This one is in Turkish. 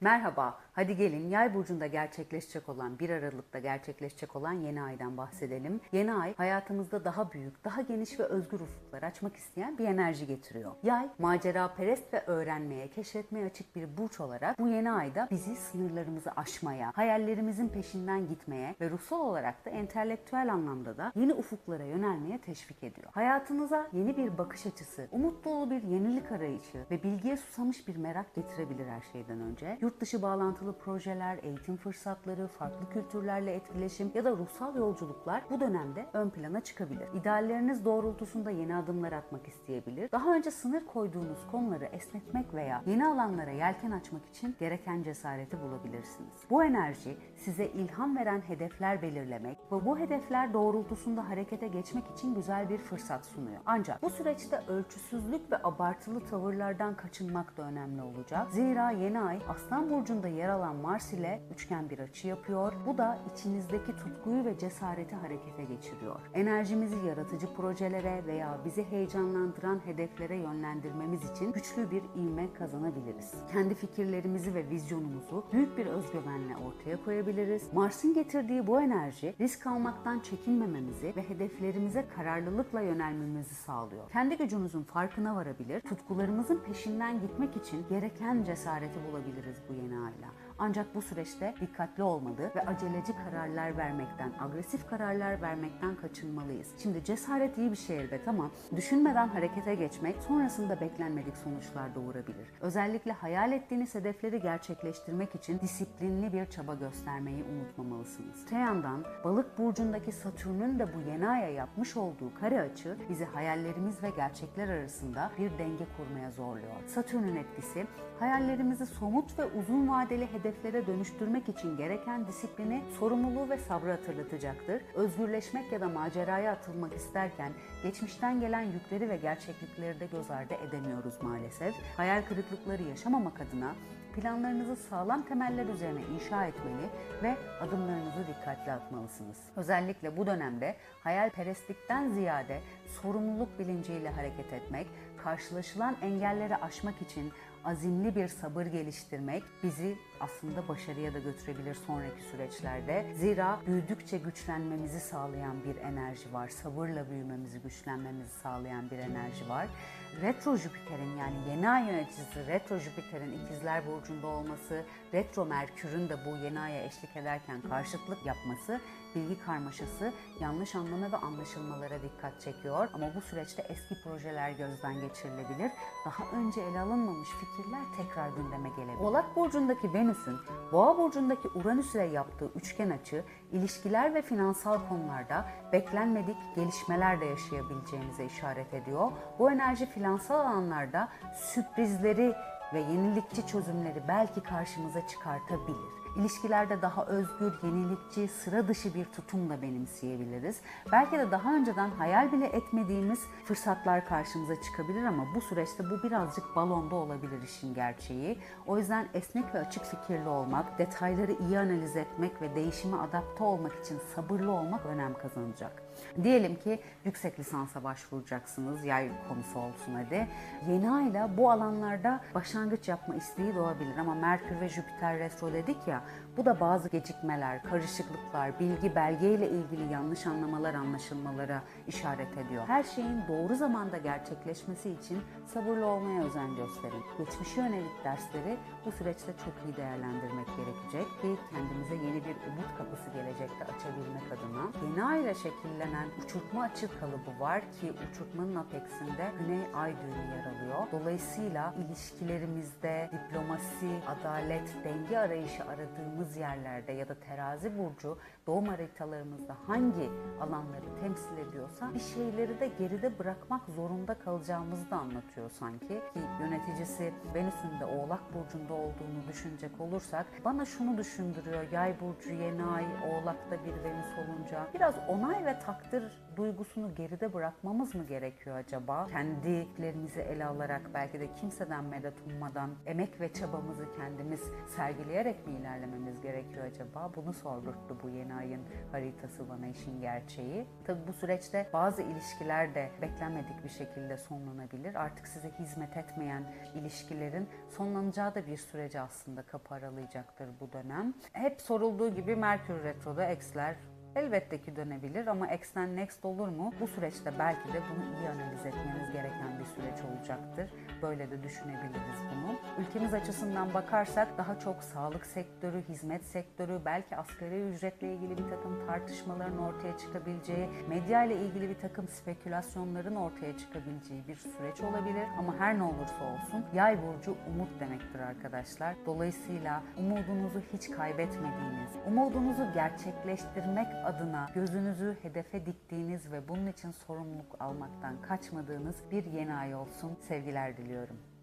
Merhaba, hadi gelin yay burcunda gerçekleşecek olan 1 Aralık'ta gerçekleşecek olan yeni aydan bahsedelim. Yeni ay hayatımızda daha büyük, daha geniş ve özgür ufuklar açmak isteyen bir enerji getiriyor. Yay, macera perest ve öğrenmeye, keşfetmeye açık bir burç olarak bu yeni ayda bizi sınırlarımızı aşmaya, hayallerimizin peşinden gitmeye ve ruhsal olarak da entelektüel anlamda da yeni ufuklara yönelmeye teşvik ediyor. Hayatınıza yeni bir bakış açısı, umut dolu bir yenilik arayışı ve bilgiye susamış bir merak getirebilir her şeyden önce. Yurt dışı bağlantılı projeler, eğitim fırsatları, farklı kültürlerle etkileşim ya da ruhsal yolculuklar bu dönemde ön plana çıkabilir. İdealleriniz doğrultusunda yeni adımlar atmak isteyebilir. Daha önce sınır koyduğunuz konuları esnetmek veya yeni alanlara yelken açmak için gereken cesareti bulabilirsiniz. Bu enerji size ilham veren hedefler belirlemek ve bu hedefler doğrultusunda harekete geçmek için güzel bir fırsat sunuyor. Ancak bu süreçte ölçüsüzlük ve abartılı tavırlardan kaçınmak da önemli olacak. Zira yeni ay Aslan Burcu'nda yer alan Mars ile üçgen bir açı yapıyor. Bu da içinizdeki tutkuyu ve cesareti harekete geçiriyor. Enerjimizi yaratıcı projelere veya bizi heyecanlandıran hedeflere yönlendirmemiz için güçlü bir ivme kazanabiliriz. Kendi fikirlerimizi ve vizyonumuzu büyük bir özgüvenle ortaya koyabiliriz. Mars'ın getirdiği bu enerji risk almaktan çekinmememizi ve hedeflerimize kararlılıkla yönelmemizi sağlıyor. Kendi gücünüzün farkına varabilir, tutkularımızın peşinden gitmek için gereken cesareti bulabiliriz bu yeni ayla. Ancak bu süreçte dikkatli olmalı ve aceleci kararlar vermekten, agresif kararlar vermekten kaçınmalıyız. Şimdi cesaret iyi bir şey elbet ama düşünmeden harekete geçmek sonrasında beklenmedik sonuçlar doğurabilir. Özellikle hayal ettiğiniz hedefleri gerçekleştirmek için disiplinli bir çaba göstermeyi unutmamalısınız. Öte yandan balık burcundaki Satürn'ün de bu yeni aya yapmış olduğu kare açı bizi hayallerimiz ve gerçekler arasında bir denge kurmaya zorluyor. Satürn'ün etkisi hayallerimizi somut ve uzun vadeli hedeflere dönüştürmek için gereken disiplini, sorumluluğu ve sabrı hatırlatacaktır. Özgürleşmek ya da maceraya atılmak isterken geçmişten gelen yükleri ve gerçeklikleri de göz ardı edemiyoruz maalesef. Hayal kırıklıkları yaşamamak adına planlarınızı sağlam temeller üzerine inşa etmeli ve adımlarınızı dikkatli atmalısınız. Özellikle bu dönemde hayalperestlikten ziyade sorumluluk bilinciyle hareket etmek, karşılaşılan engelleri aşmak için azimli bir sabır geliştirmek bizi aslında başarıya da götürebilir sonraki süreçlerde. Zira büyüdükçe güçlenmemizi sağlayan bir enerji var. Sabırla büyümemizi, güçlenmemizi sağlayan bir enerji var. Retro Jüpiter'in yani yeni ay yöneticisi Retro Jüpiter'in ikizler burcunda olması, Retro Merkür'ün de bu yeni aya eşlik ederken karşıtlık yapması bilgi karmaşası, yanlış anlama ve anlaşılmalara dikkat çekiyor. Ama bu süreçte eski projeler gözden geçirilebilir. Daha önce ele alınmamış fikirler tekrar gündeme gelebilir. Oğlak Burcu'ndaki Venüs'ün Boğa Burcu'ndaki Uranüs ile yaptığı üçgen açı, ilişkiler ve finansal konularda beklenmedik gelişmeler de yaşayabileceğimize işaret ediyor. Bu enerji finansal alanlarda sürprizleri ve yenilikçi çözümleri belki karşımıza çıkartabilir. İlişkilerde daha özgür, yenilikçi, sıra dışı bir tutum da benimseyebiliriz. Belki de daha önceden hayal bile etmediğimiz fırsatlar karşımıza çıkabilir ama bu süreçte bu birazcık balonda olabilir işin gerçeği. O yüzden esnek ve açık fikirli olmak, detayları iyi analiz etmek ve değişime adapte olmak için sabırlı olmak önem kazanacak. Diyelim ki yüksek lisansa başvuracaksınız, yay konusu olsun hadi. Yeni ayla bu alanlarda başlangıç yapma isteği doğabilir ama Merkür ve Jüpiter retro dedik ya, bu da bazı gecikmeler, karışıklıklar, bilgi, belge ile ilgili yanlış anlamalar, anlaşılmalara işaret ediyor. Her şeyin doğru zamanda gerçekleşmesi için sabırlı olmaya özen gösterin. Geçmişe yönelik dersleri bu süreçte çok iyi değerlendirmek gerekecek ki kendimize yeni bir umut kapısı gelecekte açabilmek adına. Yeni ay ile şekillenen uçurtma açı kalıbı var ki uçurtmanın apeksinde Güney Ay düğümü yer alıyor. Dolayısıyla ilişkilerimizde diplomasi, adalet, denge arayışı aradığımız yerlerde ya da terazi burcu doğum haritalarımızda hangi alanları temsil ediyorsa bir şeyleri de geride bırakmak zorunda kalacağımızı da anlatıyor sanki. Ki yöneticisi Venüs'ün de Oğlak Burcu'nda olduğunu düşünecek olursak bana şunu düşündürüyor. Yay Burcu yeni ay Oğlak'ta bir Venüs olunca biraz onay ve takdir duygusunu geride bırakmamız mı gerekiyor acaba? Kendilerimizi ele alarak belki de kimseden medet ummadan emek ve çabamızı kendimiz sergileyerek mi ilerlemek ilerlememiz gerekiyor acaba? Bunu sordurttu bu yeni ayın haritası bana işin gerçeği. Tabii bu süreçte bazı ilişkiler de beklenmedik bir şekilde sonlanabilir. Artık size hizmet etmeyen ilişkilerin sonlanacağı da bir sürece aslında kapı aralayacaktır bu dönem. Hep sorulduğu gibi Merkür Retro'da eksler Elbette ki dönebilir ama X'ten Next olur mu? Bu süreçte belki de bunu iyi analiz etmeniz gereken bir süreç olacaktır. Böyle de düşünebiliriz bunu. Ülkemiz açısından bakarsak daha çok sağlık sektörü, hizmet sektörü, belki asgari ücretle ilgili bir takım tartışmaların ortaya çıkabileceği, medya ile ilgili bir takım spekülasyonların ortaya çıkabileceği bir süreç olabilir. Ama her ne olursa olsun yay burcu umut demektir arkadaşlar. Dolayısıyla umudunuzu hiç kaybetmediğiniz, umudunuzu gerçekleştirmek adına gözünüzü hedefe diktiğiniz ve bunun için sorumluluk almaktan kaçmadığınız bir yeni ay olsun. Sevgiler diliyorum.